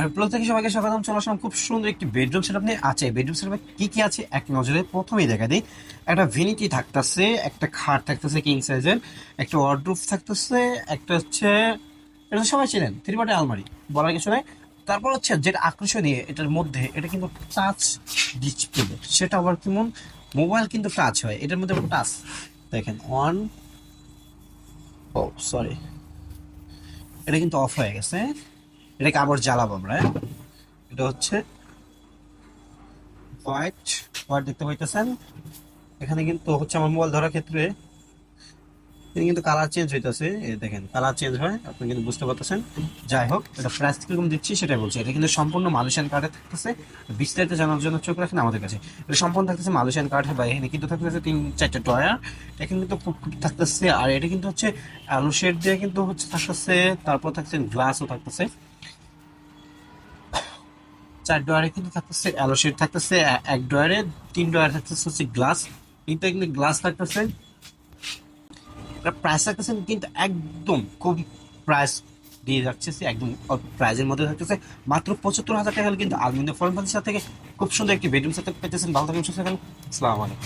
আর প্লো থেকে সবাইকে স্বাগতম। চলে আসলাম খুব সুন্দর একটি বেডরুম সেট আপনি আছে বেডরুম সেট কি কি আছে? এক নজরে প্রথমেই দেখা দিই। একটা ভেনিটি থাকতেছে, একটা খাট থাকতেছে কিং সাইজের একটা ওয়ার্ডরুফ থাকতেছে, একটা হচ্ছে, এটা সবাই চেনেন থ্রি আলমারি, বলার কিছু নাই। তারপর হচ্ছে যেটা আকর্ষণীয় এটার মধ্যে, এটা কিন্তু টাচ ডিসপ্লে সেটা আবার কেমন? মোবাইল কিন্তু টাচ হয়, এটার মধ্যে টাচ দেখেন ওয়ান ও সরি এটা কিন্তু অফ হয়ে গেছে। এটাকে আবার জ্বালাবো আমরা হ্যাঁ? এটা হচ্ছে হোয়াইট হোয়াইট দেখতে পাইতেছেন এখানে কিন্তু হচ্ছে আমার মোবাইল ধরার ক্ষেত্রে এটা কিন্তু কালার চেঞ্জ হইতেছে। দেখেন কালার চেঞ্জ হয়, আপনি কিন্তু বুঝতে পারতেছেন। যাই হোক, এটা প্রাইস কীরকম দিচ্ছি সেটাই বলছি। এটা কিন্তু সম্পূর্ণ মালয়েশিয়ান কার্ডে থাকতেছে। বিস্তারিত জানার জন্য চোখ রাখেন আমাদের কাছে। এটা সম্পূর্ণ থাকতেছে মালয়েশিয়ান কার্ডে বা এখানে কিন্তু থাকতেছে তিন, চারটে ডয়ার এটা কিন্তু থাকতেছে, আর এটা কিন্তু হচ্ছে আলু শেড দিয়ে কিন্তু হচ্ছে থাকতেছে। তারপর থাকছে গ্লাসও থাকতেছে। চার ডয়ারে কিন্তু থাকতেছে অ্যালো শেড থাকতেছে এক ডয়ারে তিন ডয়ারে থাকতেছে হচ্ছে গ্লাস কিন্তু গ্লাস থাকতেছে। এটা প্রাইস থাকতেছে কিন্তু একদম খুব প্রাইস দিয়ে যাচ্ছে সে, একদম প্রাইজের মধ্যে থাকতেছে। মাত্র পঁচাত্তর হাজার টাকা কিন্তু আলমিনের ফরেন সাথে থেকে খুব সুন্দর একটি বেডরুম সাথে পেতেছেন। ভালো থাকেন, সুস্থ থাকেন। আলাইকুম।